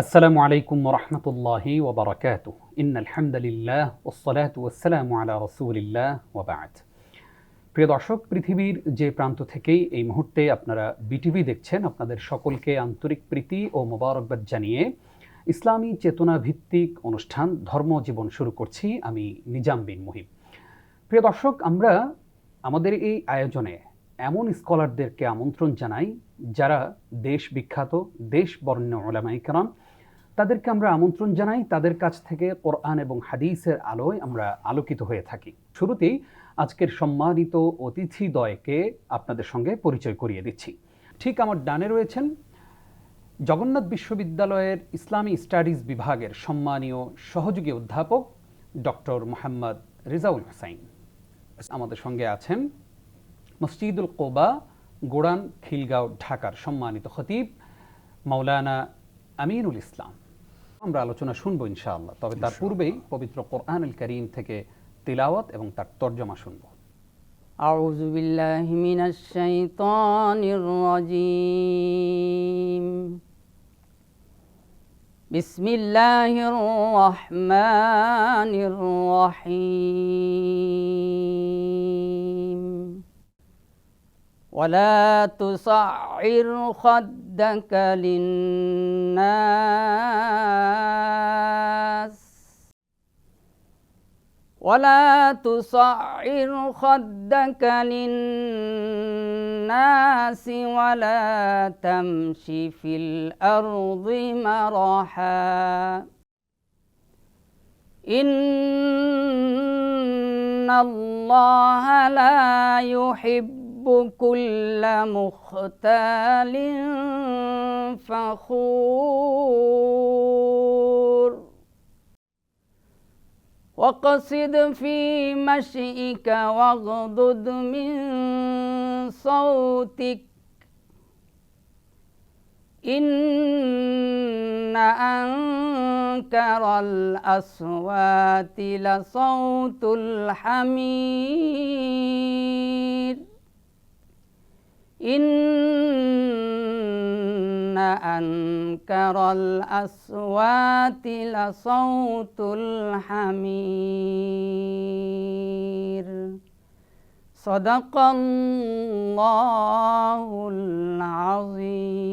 আসসালামু আলাইকুম রহমতুল্লাহি ওবরাকাত ইন আলহামদুলিল্লাহ ওসলাত ওসালাম আলা রসুলিল্লাহ ওবাদ প্রিয় দর্শক, পৃথিবীর যে প্রান্ত থেকেই এই মুহূর্তে আপনারা বিটিভি দেখছেন, আপনাদের সকলকে আন্তরিক প্রীতি ও মোবারকবাদ জানিয়ে ইসলামী চেতনা ভিত্তিক অনুষ্ঠান ধর্ম জীবন শুরু করছি আমি নিজাম বিন মুহিব। প্রিয় দর্শক, আমরা আমাদের এই আয়োজনে এমন স্কলারদেরকে আমন্ত্রণ জানাই যারা দেশ বিখ্যাত, দেশ বর্ণ ওলামাইকরাম তাদেরকে আমরা আমন্ত্রণ জানাই। তাদের কাছ থেকে কোরআন এবং হাদিসের আলোয় আমরা আলোকিত হয়ে থাকি। শুরুতেই আজকের সম্মানিত অতিথিদ্বয়কে আপনাদের সঙ্গে পরিচয় করিয়ে দিচ্ছি। ঠিক আমার ডানে রয়েছেন জগন্নাথ বিশ্ববিদ্যালয়ের ইসলামী স্টাডিজ বিভাগের সম্মানীয় সহযোগী অধ্যাপক ডক্টর মোহাম্মদ রেজাউল হোসাইন। আমাদের সঙ্গে আছেন মসজিদুল কোবা, গোড়ান, খিলগাঁও, ঢাকার সম্মানিত খতিব মাওলানা আমিনুল ইসলাম। আমরা আলোচনা শুনবো ইনশাআল্লাহ তবে তার পূর্বেই পবিত্র কোরআনুল করিম থেকে তিলাওয়াত এবং তার তর্জমা শুনবো أعوذ بالله من الشيطان الرجيم بسم الله الرحمن الرحيم ولا تصعر خدك للناس. ولا تصعر خدك للناس ولا تمش في الأرض مرحا. إن الله لا يحب كل مختال فخور. واقصد في مشيك واغضض من صوتك. إن أنكر الأصوات لصوت الحمير. إن أنكر الأصوات لصوت الحمير صدق الله العظيم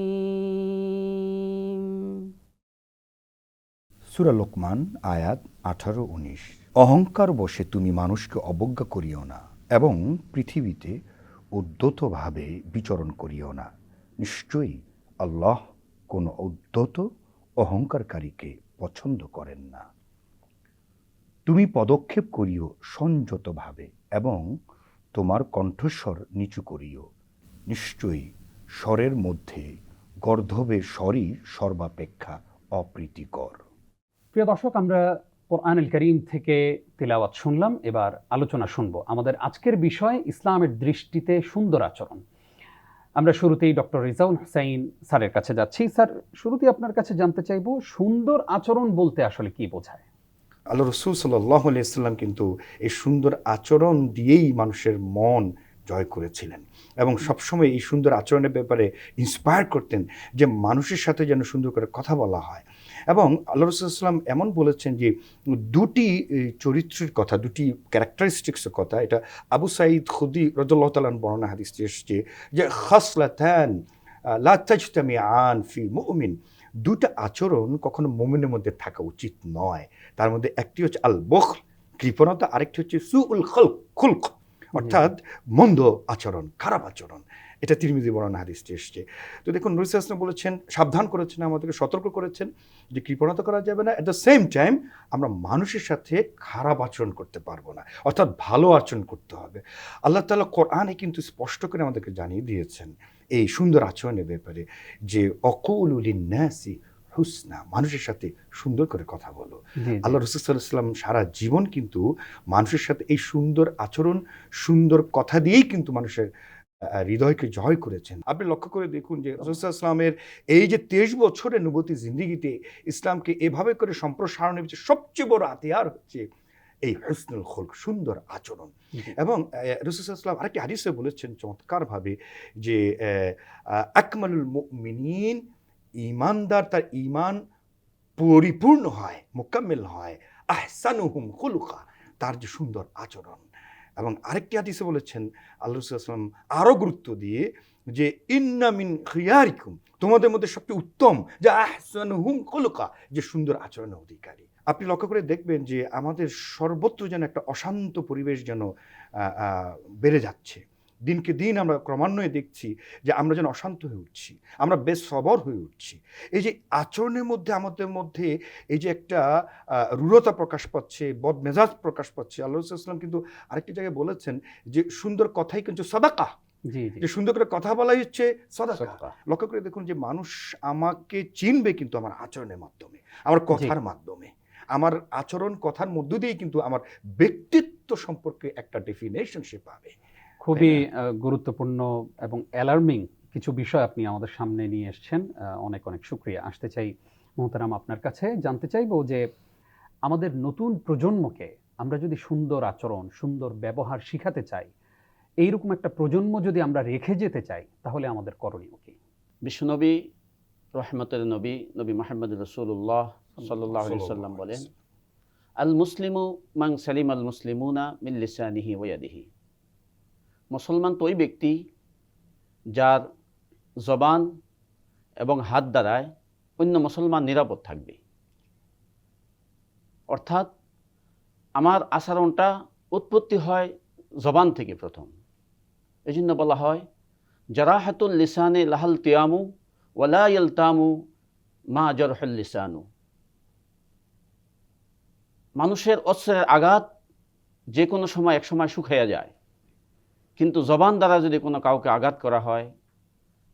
সুরা লোকমান আয়াত আঠারো উনিশ অহংকার বসে তুমি মানুষকে অবজ্ঞা করিও না এবং পৃথিবীতে উদ্যতভাবে বিচরণ করিও না। নিশ্চয়ই আল্লাহ কোনো উদ্যত অহংকারকারীকে পছন্দ করেন না। তুমি পদক্ষেপ করিও সংযতভাবে এবং তোমার কণ্ঠস্বর নিচু করিও। নিশ্চয়ই স্বরের মধ্যে গর্ধবে স্বরই সর্বাপেক্ষা অপ্রীতিকর। প্রিয় দর্শক, আমরা কোরআনুল করিম থেকে তিলাওয়াত শুনলাম, এবার আলোচনা শুনব। আমাদের আজকের বিষয় ইসলামের দৃষ্টিতে সুন্দর আচরণ। আমরা শুরুতেই ডক্টর রিজাউল হুসাইন স্যারের কাছে যাচ্ছি। স্যার, শুরুতেই আপনার কাছে জানতে চাইব, সুন্দর আচরণ বলতে আসলে কি বোঝায়? আল্লাহ রসুল সাল্লাহ আলিয়াল্লাম কিন্তু এই সুন্দর আচরণ দিয়েই মানুষের মন জয় করেছিলেন এবং সবসময় এই সুন্দর আচরণের ব্যাপারে ইন্সপায়ার করতেন যে মানুষের সাথে যেন সুন্দর করে কথা বলা হয়। এবং আল্লাহ রসুলাম এমন বলেছেন যে দুটি চরিত্রের কথা দুটি ক্যারেক্টারিস্টিক্সের কথা এটা আবু সাইদ খুদি রদুল্লাহ তালান বর্ণনা হাদিস এসছে যে খাসলাতান লা আন ফি মুমিন। দুটো আচরণ কখনো মোমিনের মধ্যে থাকা উচিত নয়। তার মধ্যে একটি হচ্ছে আল বখ কৃপণতা আরেকটি হচ্ছে সু উল খলক। খুলক অর্থাৎ মন্দ আচরণ খারাপ আচরণ। এটা তিরমিজি বর্ণনা হাদিসটি এসছে। তো দেখুন নুরুল ইসলাম বলেছেন সাবধান করেছেন আমাদেরকে সতর্ক করেছেন যে কৃপণতা করা যাবে না। অ্যাট দ্য সেম টাইম আমরা মানুষের সাথে খারাপ আচরণ করতে পারব না। অর্থাৎ ভালো আচরণ করতে হবে। আল্লাহ তাআলা কোরআনে কিন্তু স্পষ্ট করে আমাদেরকে জানিয়ে দিয়েছেন এই সুন্দর আচরণের ব্যাপারে যে অকুল ন্যাসি হুসনা মানুষের সাথে সুন্দর করে কথা বলো। আল্লাহ রসুলাম সারা জীবন কিন্তু মানুষের সাথে এই সুন্দর আচরণ সুন্দর কথা দিয়েই কিন্তু মানুষের হৃদয়কে জয় করেছেন। আপনি লক্ষ্য করে দেখুন যে রসুলামের এই যে তেইশ বছরের নবতী জিন্দিগিতে ইসলামকে এভাবে করে সম্প্রসারণের সবচেয়ে বড় হাতিয়ার হচ্ছে এই হসনুল খোলক সুন্দর আচরণ। এবং রসুলাম আরেকটি হাদিসে বলেছেন চমৎকারভাবে যে আকমালুল মিনীন ইমানদার তার ইমান পরিপূর্ণ হয় মোকাম্মেল হয় আহসানুহুম খুলুকা তার যে সুন্দর আচরণ। এবং আরেকটি হাদিসে বলেছেন, আল্লাহ রসুলাম আরও গুরুত্ব দিয়ে যে ইন্নামিন খিয়ারিকুম তোমাদের মধ্যে সবচেয়ে উত্তম, যে আহসান হুম কলকা যে, সুন্দর আচরণ অধিকারী। আপনি লক্ষ্য করে দেখবেন যে, আমাদের সর্বত্র যেন একটা অশান্ত পরিবেশ যেন বেড়ে যাচ্ছে। দিনকে দিন আমরা ক্রমান্বয়ে দেখছি যে আমরা যেন অশান্ত হয়ে উঠছি আমরা বেশ সবর হয়ে উঠছি। এই যে আচরণের মধ্যে আমাদের মধ্যে এই যে একটা রূঢ়তা প্রকাশ পাচ্ছে বদমেজাজ প্রকাশ পাচ্ছে। আল্লাহ ইসলাম কিন্তু আরেকটি জায়গায় বলেছেন যে সুন্দর কথাই কিন্তু সদাকা। যে সুন্দর করে কথা বলাই হচ্ছে সদাকা। সদকা। লক্ষ্য করে দেখুন যে মানুষ আমাকে চিনবে কিন্তু আমার আচরণের মাধ্যমে আমার কথার মাধ্যমে। আমার আচরণ কথার মধ্য দিয়েই কিন্তু আমার ব্যক্তিত্ব সম্পর্কে একটা ডেফিনেশন সে পাবে। খুবই গুরুত্বপূর্ণ এবং অ্যালার্মিং কিছু বিষয় আপনি আমাদের সামনে নিয়ে এসেছেন। অনেক অনেক শুক্রিয়া। আসতে চাই মোহতারাম আপনার কাছে। জানতে চাইব যে আমাদের নতুন প্রজন্মকে আমরা যদি সুন্দর আচরণ সুন্দর ব্যবহার শিখাতে চাই এইরকম একটা প্রজন্ম যদি আমরা রেখে যেতে চাই তাহলে আমাদের করণীয় কি? বিশ্বনবী রহমতের নবী নবী মোহাম্মদ রসুল্লাহ সাল্লাহ সাল্লাম বলেন আল মুসলিমু মাং সালিম আল মুসলিমুনা মিল্লিসানিহি ওয়াদিহি মুসলমান তো ওই ব্যক্তি যার জবান এবং হাত দ্বারায় অন্য মুসলমান নিরাপদ থাকবে। অর্থাৎ আমার আচরণটা উৎপত্তি হয় জবান থেকে প্রথম। এই জন্য বলা হয়, জারাহাতুল লিসানে লাহাল তিয়ামু ওয়ালা ইয়ালতামু মা জরহুল লিসানু। মানুষের অস্ত্রের আঘাত যে কোনো সময় এক সময় শুকাইয়া যায়। কিন্তু জবান দ্বারা যদি কোনো কাউকে আঘাত করা হয়,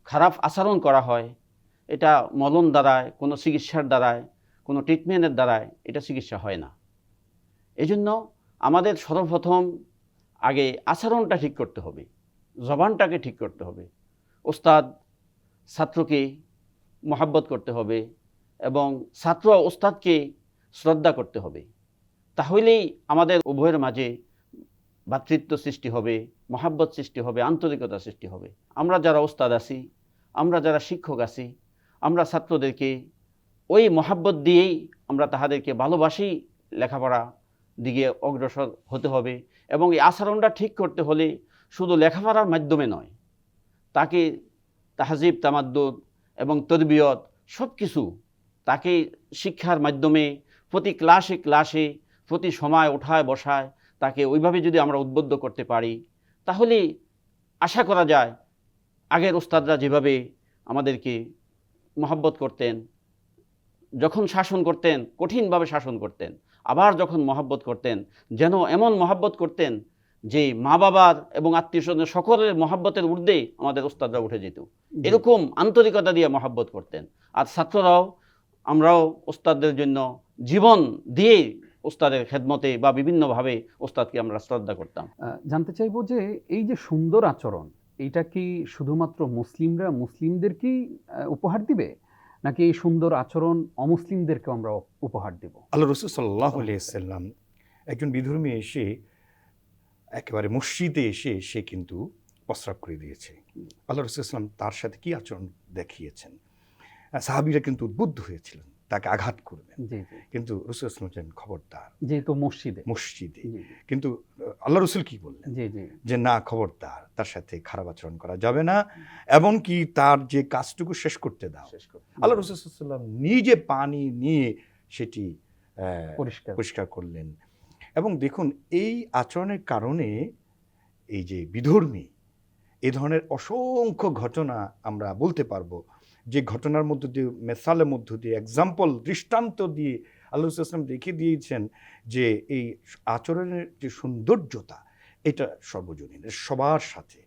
খারাপ আচরণ করা হয়, এটা মলন দ্বারায়, কোনো চিকিৎসার দ্বারায়, কোনো ট্রিটমেন্টের দ্বারায় এটা চিকিৎসা হয় না। এজন্য আমাদের সর্বপ্রথম আগে আচরণটা ঠিক করতে হবে, জবানটাকে ঠিক করতে হবে। ওস্তাদ ছাত্রকে মহাব্বত করতে হবে এবং ছাত্র ওস্তাদকে শ্রদ্ধা করতে হবে। তাহলেই আমাদের উভয়ের মাঝে ভাতৃত্ব সৃষ্টি হবে, মহাব্বত সৃষ্টি হবে, আন্তরিকতা সৃষ্টি হবে। আমরা যারা ওস্তাদ আছি, আমরা যারা শিক্ষক আছি, আমরা ছাত্রদেরকে ওই মহাব্বত দিয়েই আমরা তাহাদেরকে ভালোবাসি, লেখাপড়া দিকে অগ্রসর হতে হবে এবং এই আচরণটা ঠিক করতে হলে শুধু লেখাপড়ার মাধ্যমে নয়, তাকে তাহাজিব, তামাদ্দুদ এবং তরবিয়ত সব কিছু তাকে শিক্ষার মাধ্যমে প্রতি ক্লাসে ক্লাসে প্রতি সময় ওঠায় বসায় তাকে ওইভাবে যদি আমরা উদ্বুদ্ধ করতে পারি তাহলে আশা করা যায় আগের ওস্তাদরা যেভাবে আমাদেরকে মহাব্বত করতেন যখন শাসন করতেন কঠিনভাবে শাসন করতেন আবার যখন মহাব্বত করতেন যেন এমন মহাব্বত করতেন যে মা বাবার এবং আত্মীয় স্বজনের সকলের মহাব্বতের ঊর্ধ্বে আমাদের ওস্তাদরা উঠে যেত। এরকম আন্তরিকতা দিয়ে মহাব্বত করতেন। আর ছাত্ররাও আমরাও ওস্তাদদের জন্য জীবন দিয়ে ওস্তাদের খেদমতে বা বিভিন্নভাবে ওস্তাদকে আমরা শ্রদ্ধা করতাম। জানতে চাইব যে এই যে সুন্দর আচরণ এইটা কি শুধুমাত্র মুসলিমরা মুসলিমদেরকেই উপহার দিবে? নাকি এই সুন্দর আচরণ অমুসলিমদেরকেও আমরা উপহার দেব? আল্লাহ রসুল সাল্লাহ সাল্লাম একজন বিধর্মী এসে একেবারে মসজিদে এসে সে কিন্তু প্রস্রাব করে দিয়েছে। আল্লাহ রসুল ইসলাম তার সাথে কি আচরণ দেখিয়েছেন? সাহাবীরা কিন্তু উদ্বুদ্ধ হয়েছিলেন। তাকে আঘাত করবেন। কিন্তু রসুল ইসলাম ছিলেন খবরদার। যেহেতু মসজিদে। মসজিদে। কিন্তু আল্লাহ রসুল কি বললেন? যে না খবরদার তার সাথে খারাপ আচরণ করা যাবে না। এমনকি তার যে কাজটুকু শেষ করতে দাও। আল্লাহ রসুলাম নিজে পানি নিয়ে সেটি পরিষ্কার। পরিষ্কার করলেন। এবং দেখুন এই আচরণের কারণে এই যে বিধর্মী এ ধরনের অসংখ্য ঘটনা আমরা বলতে পারব। যে ঘটনার মধ্য দিয়ে মেসালের মধ্য দিয়ে এক্সাম্পল দৃষ্টান্ত দিয়ে আল্লাহ ইসলাম দেখিয়ে দিয়েছেন যে এই আচরণের যে সৌন্দর্যতা এটা সর্বজনীন সবার সাথে।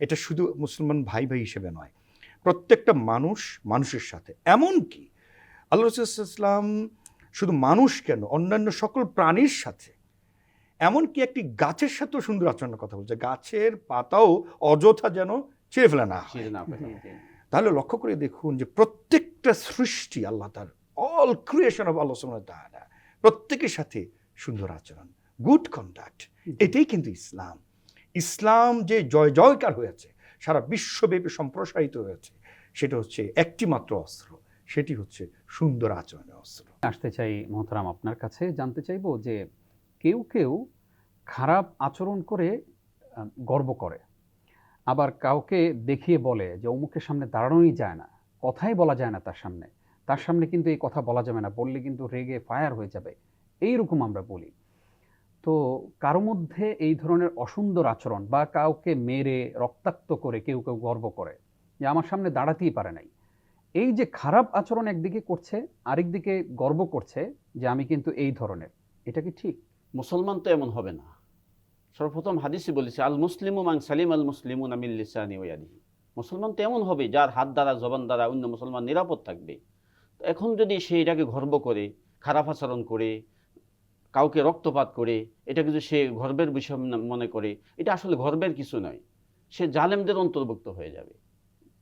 এটা শুধু মুসলমান ভাই ভাই হিসেবে নয় প্রত্যেকটা মানুষ মানুষের সাথে। এমনকি আল্লাহ রসুলাম শুধু মানুষ কেন অন্যান্য সকল প্রাণীর সাথে এমনকি একটি গাছের সাথেও সুন্দর আচরণের কথা বলছে। গাছের পাতাও অযথা যেন ছিঁড়ে ফেলে না হয়। তাহলে লক্ষ্য করে দেখুন যে প্রত্যেকটা সৃষ্টি আল্লাহ তার অল ক্রিয়েশন অফ আল্লাহ ওয়া তাআলা প্রত্যেকের সাথে সুন্দর আচরণ গুড কন্ডাক্ট এটাই কিন্তু ইসলাম। ইসলাম যে জয় জয়কার হয়েছে সারা বিশ্বব্যাপী সম্প্রসারিত হয়েছে সেটা হচ্ছে একটি মাত্র অস্ত্র সেটি হচ্ছে সুন্দর আচরণের অস্ত্র। আসতে চাই মোহতারাম আপনার কাছে জানতে চাইব যে কেউ কেউ খারাপ আচরণ করে গর্ব করে। আবার কাউকে দেখিয়ে বলে যে অমুকের সামনে দাঁড়ানোই যায় না, কথাই বলা যায় না তার সামনে। তার সামনে কিন্তু এই কথা বলা যাবে না, বললে কিন্তু রেগে ফায়ার হয়ে যাবে। এইরকম আমরা বলি। তো কারও মধ্যে এই ধরনের অসুন্দর আচরণ বা কাউকে মেরে, রক্তাক্ত করে, কেউ কেউ গর্ব করে, যে আমার সামনে দাঁড়াতেই পারে নাই। এই যে খারাপ আচরণ একদিকে করছে, আরেকদিকে গর্ব করছে যে আমি কিন্তু এই ধরনের। এটা কি ঠিক? মুসলমান তো এমন হবে না। সর্বপ্রথম হাদিসে বলেছে, আল মুসলিম মাং সালিম আল মুসলিমু নামিল লিসানি ওয়াদিহি মুসলমান তো এমন হবে, যার হাত দ্বারা, জবান দ্বারা অন্য মুসলমান নিরাপদ থাকবে। এখন যদি সে এটাকে গর্ব করে, খারাপ আচরণ করে, কাউকে রক্তপাত করে এটা কিন্তু সে গর্বের বিষয় মনে- করে, এটা আসলে গর্বের কিছু নয়। সে জালেমদের অন্তর্ভুক্ত হয়ে যাবে।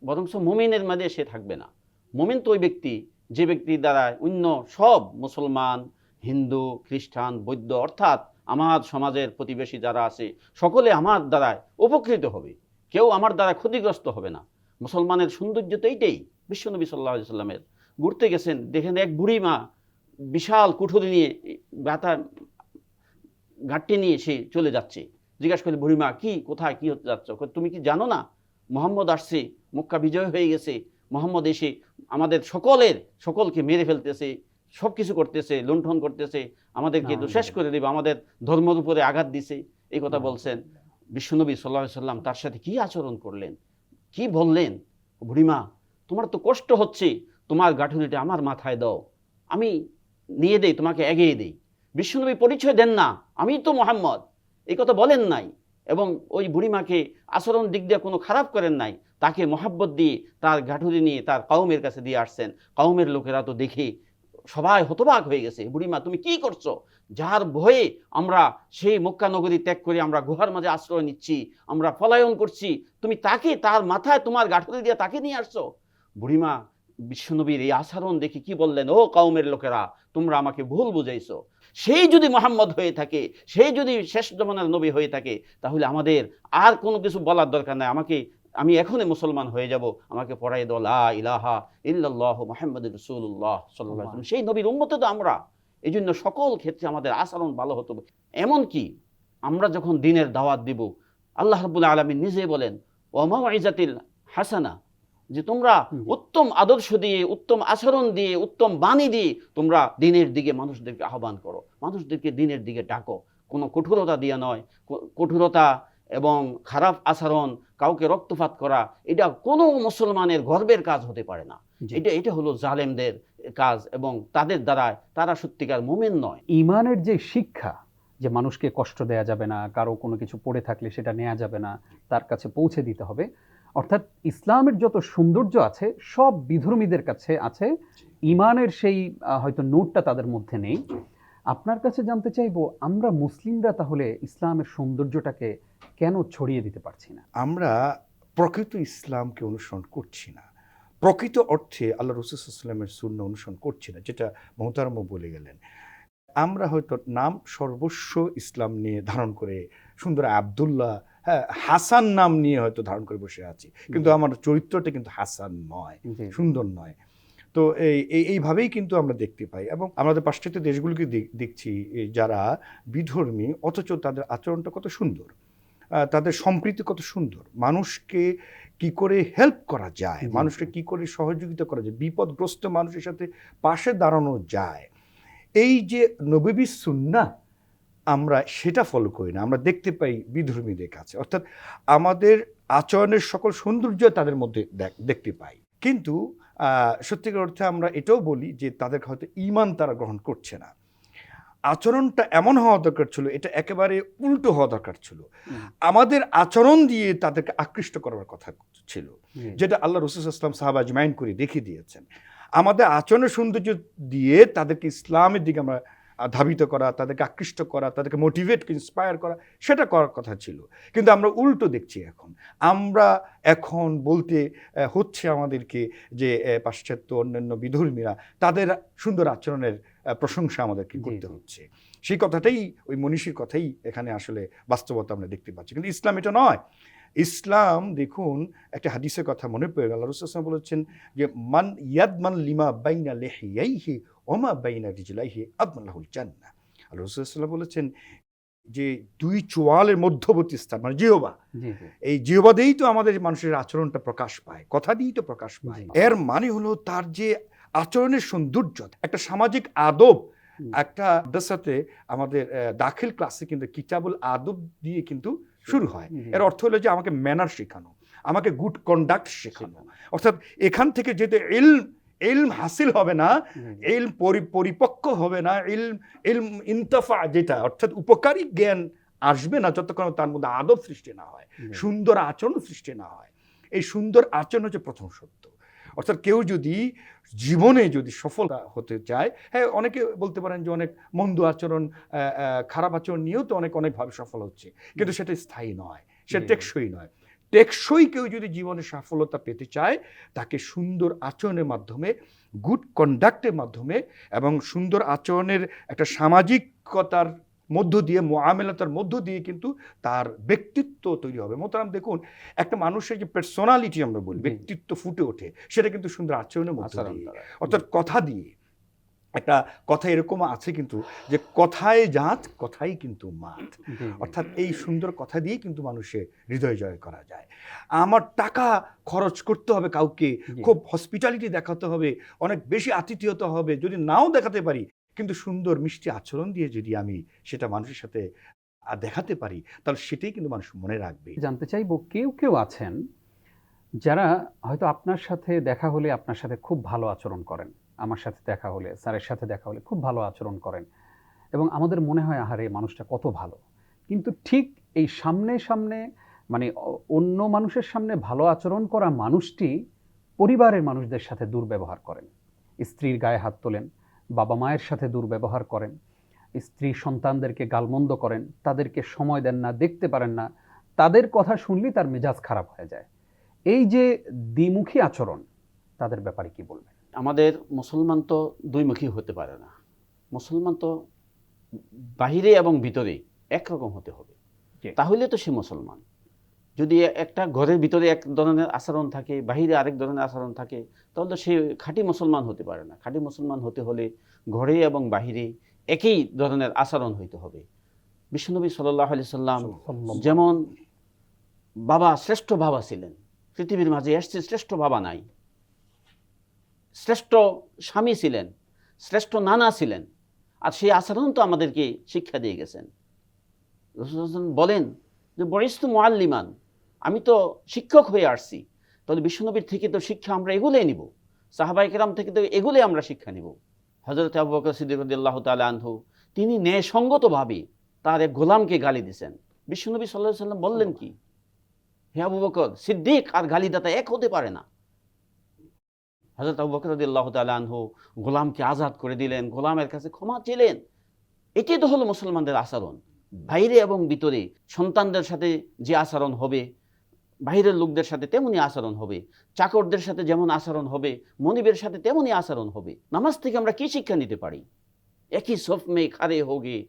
বরঞ্চ মুমিনের মাঝে সে থাকবে না। মুমিন তো ওই ব্যক্তি, যে ব্যক্তির দ্বারা অন্য সব মুসলমান, হিন্দু, খ্রিস্টান, বৌদ্ধ, অর্থাৎ আমার সমাজের প্রতিবেশী যারা আছে, সকলে আমার দ্বারায় উপকৃত হবে। কেউ আমার দ্বারা ক্ষতিগ্রস্ত হবে না। মুসলমানের সৌন্দর্য তো এইটাই। বিশ্বনবী সাল্লাহ সাল্লামের ঘুরতে গেছেন, দেখেন এক বুড়ি মা বিশাল কুঠুরি নিয়ে, ব্যথা ঘাটটি নিয়ে সে চলে যাচ্ছে। জিজ্ঞাসা করলে বুড়িমা কি, কোথায়, কি হতে যাচ্ছ? তুমি কি জানো না? মোহাম্মদ আসছে, মক্কা বিজয় হয়ে গেছে। মোহাম্মদ এসে আমাদের সকলের, সকলকে মেরে ফেলতেছে। সব কিছু করতেছে লুণ্ঠন করতেছে আমাদেরকে তো শেষ করে দেবে আমাদের ধর্মের উপরে আঘাত দিছে। এই কথা বলছেন বিশ্বনবী সাল্লাহ সাল্লাম তার সাথে কি আচরণ করলেন? কি বললেন? বুড়িমা তোমার তো কষ্ট হচ্ছে তোমার গাঠুরিটা আমার মাথায় দাও আমি নিয়ে দেই তোমাকে এগিয়ে দেই। বিশ্বনবী পরিচয় দেন না আমি তো মোহাম্মদ এই কথা বলেন নাই। এবং ওই বুড়িমাকে আচরণ দিক দিয়ে কোনো খারাপ করেন নাই তাকে মহাব্বত দিয়ে তার গাঠুরি নিয়ে তার কওমের কাছে দিয়ে আসছেন। কওমের লোকেরা তো দেখে সবাই হতবাক হয়ে গেছে, বুড়িমা তুমি কি করছ? যার ভয়ে আমরা সেই মক্কা নগরী ত্যাগ করে আমরা গুহার মাঝে আশ্রয় নিচ্ছি, আমরা পলায়ন করছি, তুমি তাকে তার মাথায় তোমার গাঠুরি দিয়ে তাকে নিয়ে আসছো? বুড়িমা, বিশ্বনবীর এই আচরণ দেখে কি বললেন? ও কওমের লোকেরা, তোমরা আমাকে ভুল বুঝাইছো। সেই যদি মোহাম্মদ হয়ে থাকে, সেই যদি শেষ জমানার নবী হয়ে থাকে, তাহলে আমাদের আর কোনো কিছু বলার দরকার নাই। আমাকে আমি এখনই মুসলমান হয়ে যাব আমাকে পড়াই দো লা ইলাহা ইল্লাল্লাহ মোহাম্মদ রসুল্লাহ সাল্লাহ সেই নবীর উন্মত তো আমরা। এই জন্য সকল ক্ষেত্রে আমাদের আচরণ ভালো হতো এমনকি আমরা যখন দিনের দাওয়াত দিব আল্লাহ রবুল্লা আলমী নিজে বলেন ওমা ইজাতিল হাসানা যে তোমরা উত্তম আদর্শ দিয়ে উত্তম আচরণ দিয়ে উত্তম বাণী দিয়ে তোমরা দিনের দিকে মানুষদেরকে আহ্বান করো। মানুষদেরকে দিনের দিকে ডাকো। কোনো কঠোরতা দিয়ে নয়। কঠোরতা এবং খারাপ আচরণ কাউকে রক্তপাত করা এটা কোনো মুসলমানের গর্বের কাজ হতে পারে না। এটা এটা হলো জালেমদের কাজ এবং তাদের দ্বারা তারা সত্যিকার মোমেন নয়। ইমানের যে শিক্ষা যে মানুষকে কষ্ট দেয়া যাবে না কারও কোনো কিছু পড়ে থাকলে সেটা নেওয়া যাবে না তার কাছে পৌঁছে দিতে হবে। অর্থাৎ ইসলামের যত সৌন্দর্য আছে সব বিধর্মীদের কাছে আছে। ইমানের সেই হয়তো নোটটা তাদের মধ্যে নেই। আপনার কাছে জানতে চাইব আমরা মুসলিমরা তাহলে ইসলামের সৌন্দর্যটাকে কেন ছড়িয়ে দিতে পারছি না? আমরা প্রকৃত ইসলামকে অনুসরণ করছি না। প্রকৃত অর্থে আল্লাহ রসুলামের শূন্য অনুসরণ করছি না যেটা মহতারম বলে গেলেন। আমরা হয়তো নাম সর্বস্ব ইসলাম নিয়ে ধারণ করে সুন্দর আবদুল্লাহ হ্যাঁ হাসান নাম নিয়ে হয়তো ধারণ করে বসে আছি। কিন্তু আমার চরিত্রটা কিন্তু হাসান নয় সুন্দর নয়। তো এই এই- এইভাবেই কিন্তু আমরা দেখতে পাই এবং আমাদের পাশ্চাত্য দেশগুলোকে দেখ- দেখছি যারা বিধর্মী অথচ তাদের আচরণটা কত সুন্দর। তাদের সম্প্রীতি কত সুন্দর। মানুষকে কি করে হেল্প করা যায়? মানুষকে কি করে সহযোগিতা করা যায়? বিপদগ্রস্ত মানুষের সাথে পাশে দাঁড়ানো যায়। এই যে নবী সুন্না আমরা সেটা ফলো করি না। আমরা দেখতে পাই বিধর্মীদের কাছে। অর্থাৎ আমাদের আচরণের সকল সৌন্দর্য তাদের মধ্যে দেখ- দেখতে পাই। কিন্তু সত্যিকার অর্থে আমরা এটাও বলি যে তাদের হয়তো ইমান তারা গ্রহণ করছে না। আচরণটা এমন হওয়া দরকার ছিল এটা একেবারে উল্টো হওয়া দরকার ছিল। আমাদের আচরণ দিয়ে তাদেরকে আকৃষ্ট করার কথা ছিল যেটা আল্লাহ রসুল ইসলাম সাহাব আজমাইন করে দেখিয়ে দিয়েছেন। আমাদের আচরণের সৌন্দর্য দিয়ে তাদেরকে ইসলামের দিকে আমরা ধাবিত করা তাদেরকে আকৃষ্ট করা তাদেরকে মোটিভেট ইন্সপায়ার করা সেটা করার কথা ছিল। কিন্তু আমরা উল্টো দেখছি এখন। আমরা এখন বলতে হচ্ছে আমাদেরকে যে পাশ্চাত্য অন্যান্য বিধর্মীরা তাদের সুন্দর আচরণের প্রশংসা আমাদেরকে করতে হচ্ছে। সেই কথাটাই ওই মনীষীর কথাই এখানে আসলে বাস্তবতা আমরা দেখতে পাচ্ছি। কিন্তু ইসলাম এটা নয়। ইসলাম দেখুন একটা হাদিসের কথা মনে পড়ে গেল। রসুলাম বলেছেন যে মান ইয়াদ মান লিমা বাইনা লেহিয়াইহি ওমা বাইনা রিজলাইহি আদমাল্লাহুল জান্না আর রসুলাম বলেছেন যে দুই চোয়ালের মধ্যবর্তী স্থান মানে জিহবা। এই জিহবা দিয়েই তো আমাদের মানুষের আচরণটা প্রকাশ পায় কথা দিয়েই তো প্রকাশ পায়। এর মানে হলো তার যে আচরণের সৌন্দর্য একটা সামাজিক আদব একটা সাথে আমাদের দাখিল ক্লাসে কিন্তু কিতাবুল আদব দিয়ে কিন্তু শুরু হয়। এর অর্থ হলো যে আমাকে ম্যানার শেখানো আমাকে গুড কন্ডাক্ট শেখানো। অর্থাৎ এখান থেকে যেহেতু এলম এলম হাসিল হবে না। এলম পরি- পরিপক্ক হবে না এলম এলম ইন্তফা যেটা অর্থাৎ উপকারী জ্ঞান আসবে না যতক্ষণ তার মধ্যে আদব সৃষ্টি না হয় সুন্দর আচরণ সৃষ্টি না হয়। এই সুন্দর আচরণ হচ্ছে প্রথম সত্য অর্থাৎ কেউ যদি জীবনে যদি সফল হতে চায় হ্যাঁ অনেকে বলতে পারেন যে অনেক মন্দ আচরণ খারাপ আচরণ নিয়েও তো অনেক অনেকভাবে সফল হচ্ছে কিন্তু সেটা স্থায়ী নয় সেটা জি। টেকসই নয় টেকসই কেউ যদি জীবনে সফলতা পেতে চায় তাকে সুন্দর আচরণের মাধ্যমে গুড কন্ডাক্টের মাধ্যমে এবং সুন্দর আচরণের একটা সামাজিকতার মধ্য দিয়ে মোয়ামেলাতার মধ্য দিয়ে কিন্তু তার ব্যক্তিত্ব তৈরি হবে। মোতারাম দেখুন একটা মানুষের যে পার্সোনালিটি আমরা বলি ব্যক্তিত্ব ফুটে ওঠে সেটা কিন্তু সুন্দর আচরণের মধ্য দিয়ে। অর্থাৎ কথা দিয়ে। একটা কথা এরকম আছে কিন্তু যে কথায় জাত কথাই কিন্তু মাত। অর্থাৎ এই সুন্দর কথা দিয়ে কিন্তু মানুষের হৃদয় জয় করা যায়। আমার টাকা খরচ করতে হবে কাউকে খুব হসপিটালিটি দেখাতে হবে অনেক বেশি আতিথেয়তা হবে যদি নাও দেখাতে পারি কিন্তু সুন্দর মিষ্টি আচরণ দিয়ে যদি আমি সেটা মানুষের সাথে দেখাতে পারি, তাহলে সেটাই কিন্তু মানুষ মনে রাখবে। জানতে চাইব কেউ কেউ আছেন যারা হয়তো আপনার সাথে দেখা হলে আপনার সাথে খুব ভালো আচরণ করেন, আমার সাথে দেখা হলে, স্যারের সাথে দেখা হলে খুব ভালো আচরণ করেন এবং আমাদের মনে হয়, আহারে, মানুষটা কত ভালো। কিন্তু ঠিক এই সামনে সামনে মানে অন্য মানুষের সামনে ভালো আচরণ করা মানুষটি পরিবারের মানুষদের সাথে দুর্ব্যবহার করেন। স্ত্রীর গায়ে হাত তোলেন বাবা মায়ের সাথে দুর্ব্যবহার করেন স্ত্রী সন্তানদেরকে গালমন্দ করেন তাদেরকে সময় দেন না দেখতে পারেন না তাদের কথা শুনলেই তার মেজাজ খারাপ হয়ে যায়। এই যে দ্বিমুখী আচরণ তাদের ব্যাপারে কি বলবেন? আমাদের মুসলমান তো দুইমুখী হতে পারে না। মুসলমান তো বাহিরে এবং ভিতরে একরকম হতে হবে। তাহলে তো সে মুসলমান। যদি একটা ঘরের ভিতরে এক ধরনের আচরণ থাকে বাহিরে আরেক ধরনের আচরণ থাকে তাহলে তো সে খাঁটি মুসলমান হতে পারে না। খাঁটি মুসলমান হতে হলে ঘরে এবং বাহিরে একই ধরনের আচরণ হইতে হবে। বিশ্বনবী সাল্লাহ আলি সাল্লাম যেমন বাবা শ্রেষ্ঠ বাবা ছিলেন পৃথিবীর মাঝে এসছে শ্রেষ্ঠ বাবা নাই। শ্রেষ্ঠ স্বামী ছিলেন শ্রেষ্ঠ নানা ছিলেন আর সেই আচরণ তো আমাদেরকে শিক্ষা দিয়ে গেছেন। বলেন যে বরিস্তু মোয়াল্লিমান আমি তো শিক্ষক হয়ে আসছি। তাহলে বিশ্বনবীর থেকে তো শিক্ষা আমরা এগুলোই নিব। সাহাবাই কেরাম থেকে তো এগুলোই আমরা শিক্ষা নিব। হজরত আবু বকর সিদ্দিক আল্লাহ তালা আনহু, তিনি ন্যায়সঙ্গতভাবে তার এক গোলামকে গালি দিছেন বিশ্বনবী সাল্লাহ সাল্লাম বললেন কি? হে আবু বকর, সিদ্দিক আর গালিদাতা এক হতে পারে না। হজরত আবু বকর আল্লাহ আনহু গোলামকে আজাদ করে দিলেন, গোলামের কাছে ক্ষমা চেলেন। এটাই তো হলো মুসলমানদের আচরণ। বাইরে এবং ভিতরে সন্তানদের সাথে যে আচরণ হবে বাইরের লোকদের সাথে তেমনি আচরণ হবে চাকরদের সাথে যেমন আচরণ হবে মনিবের সাথে তেমনি আচরণ হবে। নামাজ থেকে আমরা কি শিক্ষা নিতে পারি? একই সফ মে খারে হোগে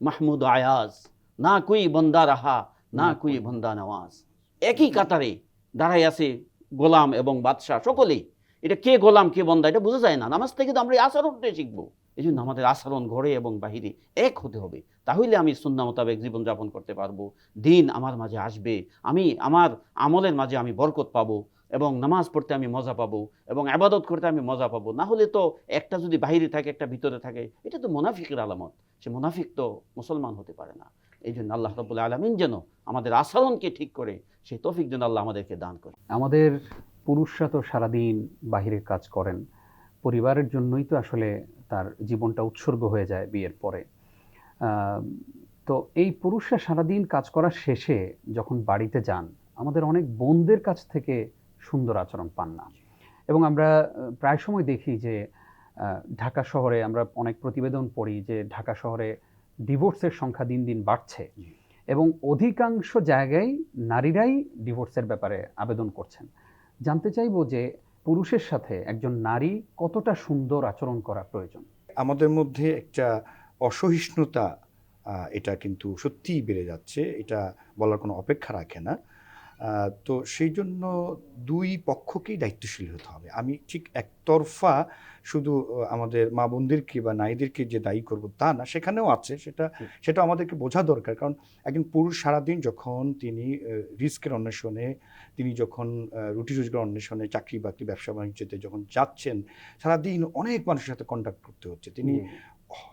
মাহমুদ আয়াজ না কুই বন্দা রাহা না কুই বন্দা নওয়াজ। একই কাতারে দাঁড়াই আছে গোলাম এবং বাদশাহ সকলেই। এটা কে গোলাম, কে বন্দা, এটা বোঝা যায় না। নামাজ থেকে তো আমরা এই আচরণটাই শিখব। এই জন্য আমাদের আচরণ ঘরে এবং বাহিরে এক হতে হবে। তাহলে আমি সুন্না মোতাবেক জীবনযাপন করতে পারব। দিন আমার মাঝে আসবে। আমি আমার আমলের মাঝে আমি বরকত পাবো এবং নামাজ পড়তে আমি মজা পাবো এবং আবাদত করতে আমি মজা পাবো। না হলে তো একটা যদি বাইরে থাকে, একটা ভিতরে থাকে, এটা তো মুনাফিকের আলামত। সে মুনাফিক তো মুসলমান হতে পারে না। এই জন্য আল্লাহ রবুল্লা আলমিন যেন আমাদের আচরণকে ঠিক করে, সেই তৌফিক যেন আল্লাহ আমাদেরকে দান করে। আমাদের পুরুষরা তো সারাদিন বাহিরের কাজ করেন। পরিবারের জন্যই তো আসলে তার জীবনটা উৎসর্গ হয়ে যায় বিয়ের পরে। তো এই পুরুষরা সারাদিন কাজ করার শেষে যখন বাড়িতে যান আমাদের অনেক বোনদের কাছ থেকে সুন্দর আচরণ পান না। এবং আমরা প্রায় সময় দেখি যে ঢাকা শহরে আমরা অনেক প্রতিবেদন পড়ি যে ঢাকা শহরে ডিভোর্সের সংখ্যা দিন দিন বাড়ছে। এবং অধিকাংশ জায়গায় নারীরাই ডিভোর্সের ব্যাপারে আবেদন করছেন। জানতে চাইব যে পুরুষের সাথে একজন নারী কতটা সুন্দর আচরণ করা প্রয়োজন? আমাদের মধ্যে একটা অসহিষ্ণুতা এটা কিন্তু সত্যিই বেড়ে যাচ্ছে। এটা বলার কোনো অপেক্ষা রাখে না। তো সেই জন্য দুই পক্ষকেই দায়িত্বশীল হতে হবে। আমি ঠিক একতরফা শুধু আমাদের মা বোনদেরকে বা নারীদেরকে যে দায়ী করব তা না সেখানেও আছে। সেটা সেটা আমাদেরকে বোঝা দরকার। কারণ একজন পুরুষ সারাদিন যখন তিনি রিস্কের অন্বেষণে তিনি যখন রুটি রোজগার অন্বেষণে চাকরি বাকরি ব্যবসা বাণিজ্যতে যখন যাচ্ছেন সারাদিন অনেক মানুষের সাথে কন্ট্যাক্ট করতে হচ্ছে। তিনি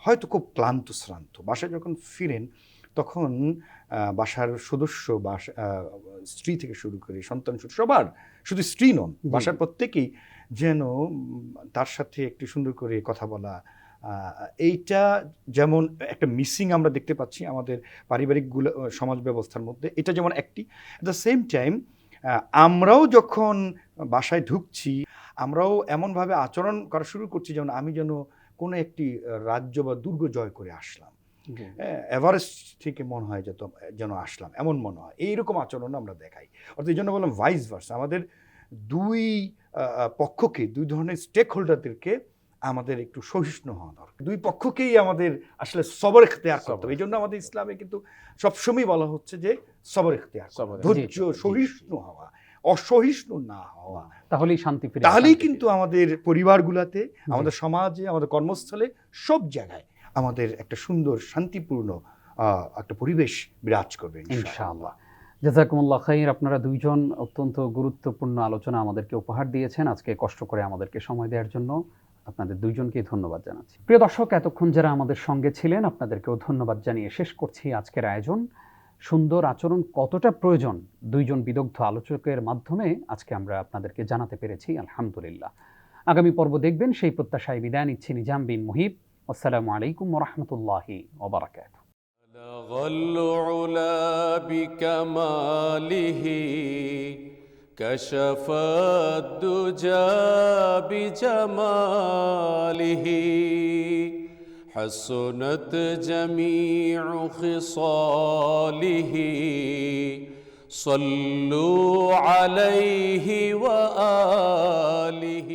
হয়তো খুব ক্লান্ত শ্রান্ত। বাসায় যখন ফিরেন তখন বাসার সদস্য বা স্ত্রী থেকে শুরু করে সন্তান শুরু সবার শুধু স্ত্রী নন বাসার প্রত্যেকেই যেন তার সাথে একটু সুন্দর করে কথা বলা এইটা যেমন একটা মিসিং আমরা দেখতে পাচ্ছি আমাদের পারিবারিকগুলো সমাজ ব্যবস্থার মধ্যে এটা যেমন একটি অ্যাট দ্য সেম টাইম আমরাও যখন বাসায় ঢুকছি আমরাও এমনভাবে আচরণ করা শুরু করছি যেমন আমি যেন কোনো একটি রাজ্য বা দুর্গ জয় করে আসলাম। এভারেস্ট থেকে মনে হয় যেত যেন আসলাম এমন মনে হয়। এইরকম আচরণ আমরা দেখাই। অর্থাৎ এই জন্য বললাম ভাইস ভার্স আমাদের দুই পক্ষকে দুই ধরনের স্টেক হোল্ডারদেরকে আমাদের একটু সহিষ্ণু হওয়া দরকার। দুই পক্ষকেই আমাদের আসলে সবর এখতেয়ার করতে হবে। এই জন্য আমাদের ইসলামে কিন্তু সবসময় বলা হচ্ছে যে সবর এখতেয়ার ধৈর্য সহিষ্ণু হওয়া অসহিষ্ণু না হওয়া। তাহলেই শান্তি ফিরে তাহলেই কিন্তু আমাদের পরিবারগুলোতে আমাদের সমাজে আমাদের কর্মস্থলে সব জায়গায় আমাদের একটা সুন্দর, শান্তিপূর্ণ একটা পরিবেশ বিরাজ করবে ইনশাআল্লাহ। জাজাকুমুল্লাহ খাইর, আপনারা দুইজন অত্যন্ত গুরুত্বপূর্ণ আলোচনা আমাদেরকে উপহার দিয়েছেন। আজকে কষ্ট করে আমাদেরকে সময় দেওয়ার জন্য আপনাদের দুইজনকে ধন্যবাদ জানাচ্ছি। প্রিয় দর্শক, এতক্ষণ যারা আমাদের সঙ্গে ছিলেন, আপনাদেরকেও ধন্যবাদ জানিয়ে শেষ করছি আজকের আয়োজন। সুন্দর আচরণ কতটা প্রয়োজন দুইজন বিদগ্ধ আলোচকের মাধ্যমে, আজকে আমরা আপনাদেরকে জানাতে পেরেছি, আলহামদুলিল্লাহ। আগামী পর্ব দেখবেন, সেই প্রত্যাশায় বিদায় নিচ্ছি নিজাম বিন মুহিব। والسلام عليكم ورحمة الله وبركاته. بلغ العلا بكماله كشف الدجى بجماله. حسنت جميع خصاله صلوا عليه وآله.